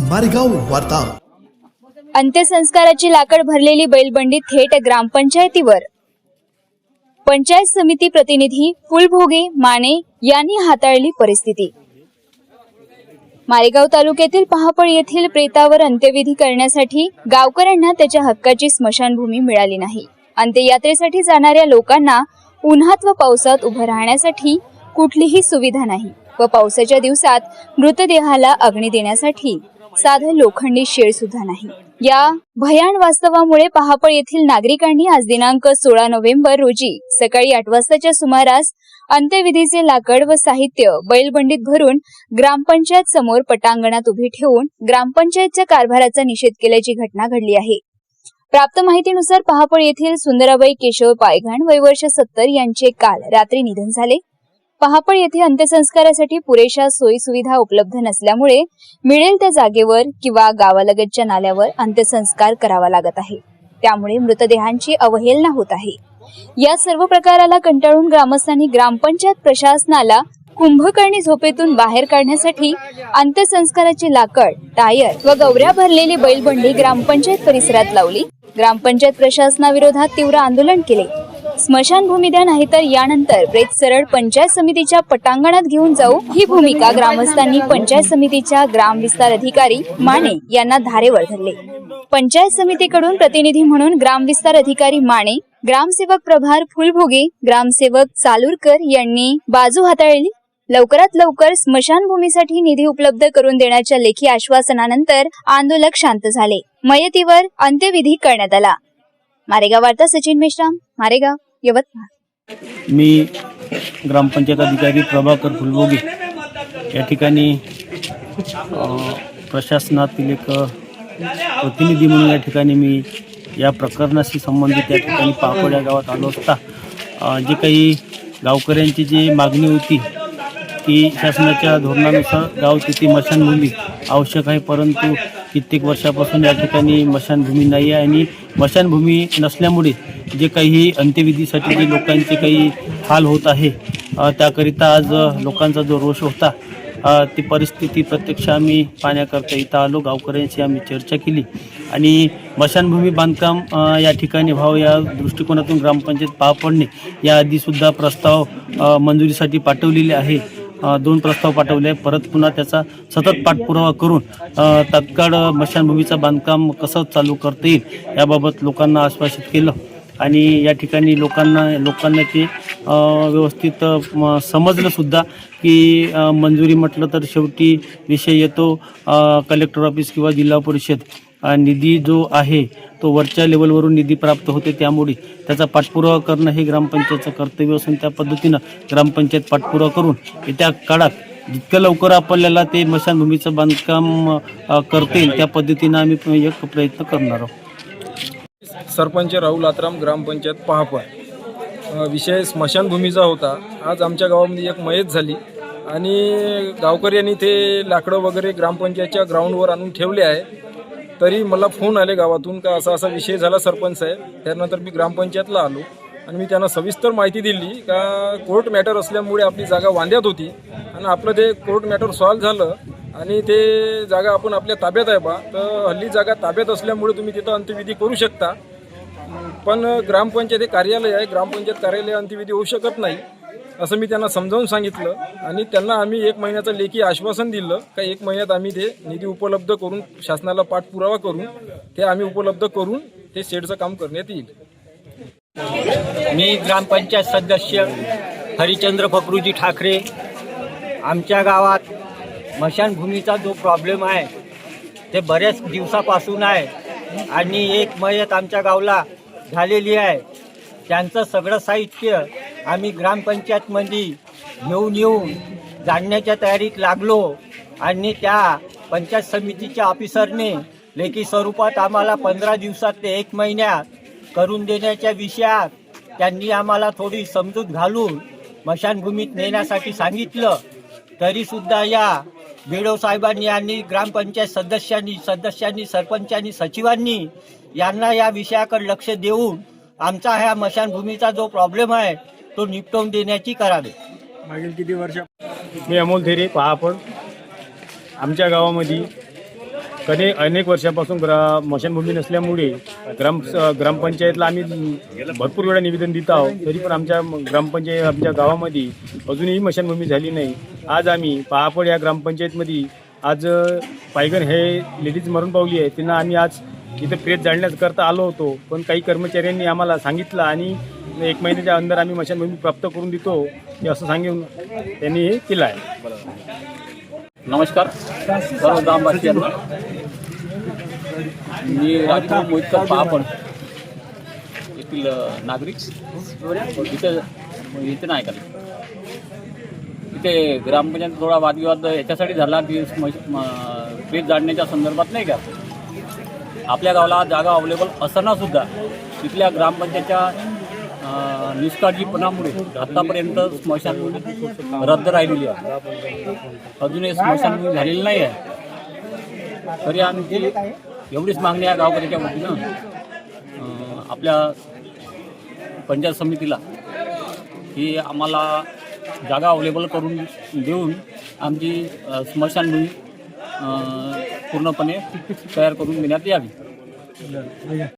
मारेगाव वार्ता. अंत्यसंस्काराची लाकड भरलेली बैलबंडी थेट ग्रामपंचायतीवर. पंचायत समिती प्रतिनिधी फुलभोगे माने यांनी हाताळली परिस्थिती. मारेगाव तालुक्यातील पहापळ येथील प्रेतावर अंत्यविधी करण्यासाठी गावकऱ्यांना त्याच्या हक्काची स्मशानभूमी मिळाली नाही. अंत्ययात्रेसाठी जाणाऱ्या लोकांना उन्हात व पावसात उभं राहण्यासाठी कुठलीही सुविधा नाही व पावसाच्या दिवसात मृतदेहाला अग्नी देण्यासाठी साधं लोखंडी शेड सुद्धा नाही. या भयान वास्तवामुळे पहापळ येथील नागरिकांनी आज दिनांक सोळा नोव्हेंबर रोजी सकाळी आठ वाजताच्या सुमारास अंत्यविधीचे लाकड व साहित्य बैलबंडीत भरून ग्रामपंचायत समोर पटांगणात उभे ठेवून ग्रामपंचायतच्या कारभाराचा निषेध केल्याची घटना घडली आहे. प्राप्त माहितीनुसार पहापळ येथील सुंदराबाई केशव पायघण वय वर्ष सत्तर यांचे काल रात्री निधन झाले. पहापळ येथे अंत्यसंस्कारासाठी पुरेशा सोयी सुविधा उपलब्ध नसल्यामुळे मिळेल त्या जागेवर किंवा गावालगतच्या नाल्यावर अंत्यसंस्कार करावा लागत आहे. त्यामुळे मृतदेहांची अवहेलना होत आहे. या सर्व प्रकाराला कंटाळून ग्रामस्थांनी ग्रामपंचायत प्रशासनाला कुंभकर्णी झोपेतून बाहेर काढण्यासाठी अंत्यसंस्काराची लाकड टायर व गवऱ्या भरलेली बैलबंडी ग्रामपंचायत परिसरात लावली. ग्रामपंचायत प्रशासनाविरोधात तीव्र आंदोलन केले. स्मशानभूमीद्या नाही नाहीतर यानंतर प्रेत सरळ पंचायत समितीच्या पटांगणात घेऊन जाऊ ही भूमिका ग्रामस्थांनी पंचायत समितीच्या ग्राम विस्तार अधिकारी माने यांना धारेवर धरले. पंचायत समितीकडून प्रतिनिधी म्हणून ग्राम विस्तार अधिकारी माने ग्रामसेवक प्रभार फुलभोगे ग्रामसेवक चालुरकर यांनी बाजू हाताळली. लवकरात लवकर स्मशानभूमीसाठी निधी उपलब्ध करून देण्याच्या लेखी आश्वासनानंतर आंदोलक शांत झाले. मयतीवर अंत्यविधी करण्यात आला. मारेगाव वार्ता सचिन मेश्राम मारेगाव. यवतमाळ. मी ग्रामपंचायत अधिकारी प्रभाकर फुलबोगे. या ठिकाणी प्रशासनातील एक प्रतिनिधी म्हणून या ठिकाणी मी या प्रकरणाशी संबंधित या ठिकाणी पाकोड या गावात आलो असता. जे काही गावकऱ्यांची जी मागणी होती की शासनाच्या धोरणानुसार गाव तिथे मशानभूमी आवश्यक आहे परंतु कित्येक वर्षापासून या ठिकाणी मशानभूमी नाही आहे आणि मशानभूमी नसल्यामुळे जे काही अंत्यविधीसाठी जे लोकांचे काही हाल होत आहे त्याकरिता आज लोकांचा जो रोष होता ती परिस्थिती प्रत्यक्ष आम्ही पाहण्याकरता इथं आलो गावकऱ्यांशी आम्ही चर्चा केली. आणि मशानभूमी बांधकाम या ठिकाणी भाव या दृष्टिकोनातून ग्रामपंचायत पापडणे याआधीसुद्धा प्रस्ताव मंजुरीसाठी पाठवलेले आहे. दोन प्रस्ताव पाठवले परत पुन्हा त्याचा सतत पाठपुरावा करून तात्काळ स्मशानभूमीचं बांधकाम कसं चालू करता येईल याबाबत लोकांना आश्वासित केलं. आणि या ठिकाणी लोकांना लोकांना ते व्यवस्थित समजलंसुद्धा की मंजुरी म्हटलं तर शेवटी विषय येतो कलेक्टर ऑफिस किंवा जिल्हा परिषद. निधी जो आहे तो वरच्या लेवलवरून निधी प्राप्त होते त्यामुळे त्याचा पाठपुरावा करणं हे ग्रामपंचायतचं कर्तव्य असून त्या पद्धतीनं ग्रामपंचायत पाठपुरावा करून येत्या काळात जितकं लवकर आपल्याला ते मशानभूमीचं बांधकाम करते करता येईल त्या पद्धतीनं आम्ही एक प्रयत्न करणार आहोत. सरपंच राहुल आत्राम ग्रामपंचायत पहापळ. विषय स्मशानभूमीचा होता. आज आमच्या गावामध्ये एक मयत झाली. आणि गावकऱ्यांनी ते लाकडं वगैरे ग्रामपंचायतच्या ग्राउंडवर आणून ठेवले आहे. तरी मला फोन आले गावातून का असा असा विषय झाला सरपंच साहेब. त्यानंतर मी ग्रामपंचायतला आलो. आणि मी त्यांना सविस्तर माहिती दिली का कोर्ट मॅटर असल्यामुळे आपली जागा वांद्यात होती. आणि आपलं ते कोर्ट मॅटर सॉल्व्ह झालं. आणि ते जागा आपण आपल्या ताब्यात आहे बा. तर हल्ली जागा ताब्यात असल्यामुळे तुम्ही तिथं अंत्यविधी करू शकता. पण ग्रामपंचायत हे कार्यालय आहे. ग्रामपंचायत कार्यालय अंत्यविधी होऊ शकत नाही असं मी त्यांना समजावून सांगितलं. आणि त्यांना आम्ही एक महिन्याचं लेखी आश्वासन दिलं का एक महिन्यात आम्ही ते निधी उपलब्ध करून शासनाला पाठपुरावा करून ते आम्ही उपलब्ध करून ते शेडचं काम करण्यात येईल. मी ग्रामपंचायत सदस्य हरिचंद्र फकरूजी ठाकरे. आमच्या गावात स्मशानभूमीचा जो प्रॉब्लेम आहे ते बऱ्याच दिवसापासून आहे आणि एक मयत आमच्या गावला झालेली आहे. त्यांचं सगळं साहित्य आम्ही ग्रामपंचायतमध्ये घेऊन येऊन जाणण्याच्या तयारीत लागलो आणि त्या पंचायत समितीच्या ऑफिसरने लेखी स्वरूपात आम्हाला पंधरा दिवसात ते एक महिन्यात करून देण्याच्या विषयात त्यांनी आम्हाला थोडी समजूत घालून मशानभूमीत नेण्यासाठी सांगितलं. तरीसुद्धा या बेडो साहेबांनी आणि ग्रामपंचायत सदस्यांनी सदस्यांनी सरपंचांनी सचिवांनी यांना या विषयाकडे लक्ष देऊन आमचा ह्या मशानभूमीचा जो प्रॉब्लेम आहे तो निपटवून देण्याची करावे. मागील किती वर्ष मी अमोल थेरे पहापड आमच्या गावामध्ये कधी अनेक वर्षापासून ग्रा मशानभूमी नसल्यामुळे ग्राम ग्रामपंचायतला आम्ही भरपूर वेळा निवेदन देत आहोत. तरी पण आमच्या ग्रामपंचायत आमच्या गावामध्ये अजूनही मशानभूमी झाली नाही. आज आम्ही पहापड या ग्रामपंचायतमध्ये आज पायगण हे लेडीज मरून पावली आहे. त्यांना आम्ही आज इथं प्रेत जाळण्याकरता आलो होतो. पण काही कर्मचाऱ्यांनी आम्हाला सांगितलं आणि एक महिन्याच्या अंदर आम्ही मशानभूमी प्राप्त करून देतो. हे असं सांगून त्यांनी हे केलं आहे. नमस्कार. सर्व ग्रामवासियांना. मी राजकुमार मोहितकर पहापण येथील नागरिक. इथं इथं नाही का? इथे ग्रामपंचायत थोडा वादविवाद याच्यासाठी झाला की पेज जाडण्याच्या संदर्भात नाही का? आपल्या गावाला जागा अवेलेबल असतानासुद्धा तिथल्या ग्रामपंचायतच्या निष्काळजीपणामुळे आत्तापर्यंत स्मशानभूमी रद्द राहिलेली आहे. अजूनही स्मशानभूमी झालेली नाही आहे. तरी आमची एवढीच मागणी आहे गावकऱ्याच्या वतीनं आपल्या पंचायत समितीला की आम्हाला जागा अवेलेबल करून देऊन आमची स्मशानभूमी पूर्णपणे तयार करून देण्यात यावी.